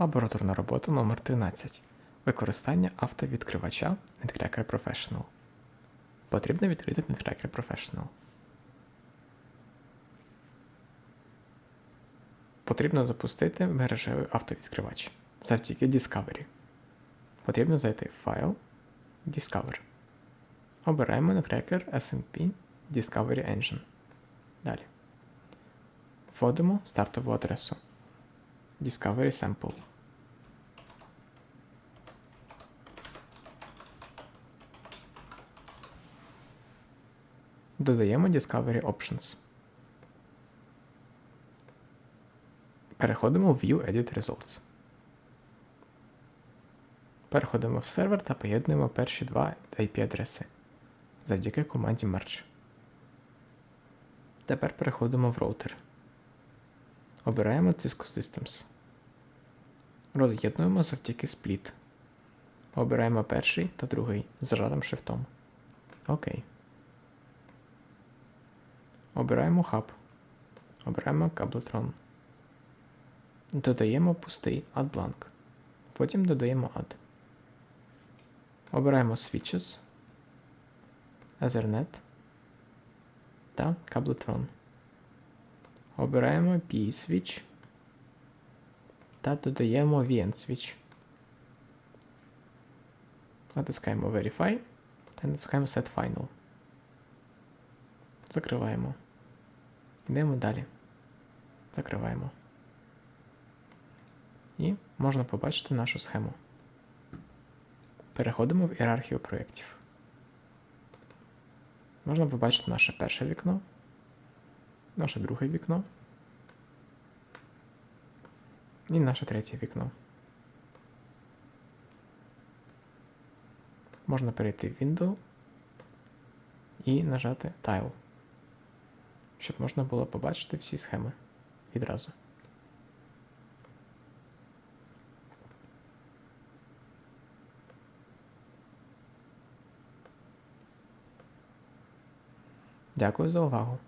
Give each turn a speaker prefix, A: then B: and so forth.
A: Лабораторна робота номер 13 Використання автовідкривача Netcracker Professional. Потрібно відкрити Netcracker Professional. Потрібно запустити мережевий автовідкривач завдяки Discovery. Потрібно зайти в файл Discover. Обираємо Netcracker SMP Discovery Engine. Далі. Вводимо стартову адресу Discovery Sample. Додаємо Discovery Options. Переходимо в View Edit Results. Переходимо в сервер та поєднуємо перші два IP-адреси завдяки команді Merge. Тепер переходимо в роутер. Обираємо Cisco Systems. Роз'єднуємо завдяки Split. Обираємо перший та другий з зажатим шифтом. Окей. Обираємо хаб. Обираємо каблетрон. Додаємо пустий blank. Потім додаємо add. Обираємо switches, Ethernet та каблетрон. Обираємо PE switch та додаємо VN switch. Натискаємо Verify та натискаємо Set Final. Закриваємо. Йдемо далі. Закриваємо. І можна побачити нашу схему. Переходимо в ієрархію проєктів. Можна побачити наше перше вікно, наше друге вікно і наше третє вікно. Можна перейти в Window і нажати Tile, щоб можна було побачити всі схеми відразу. Дякую за увагу.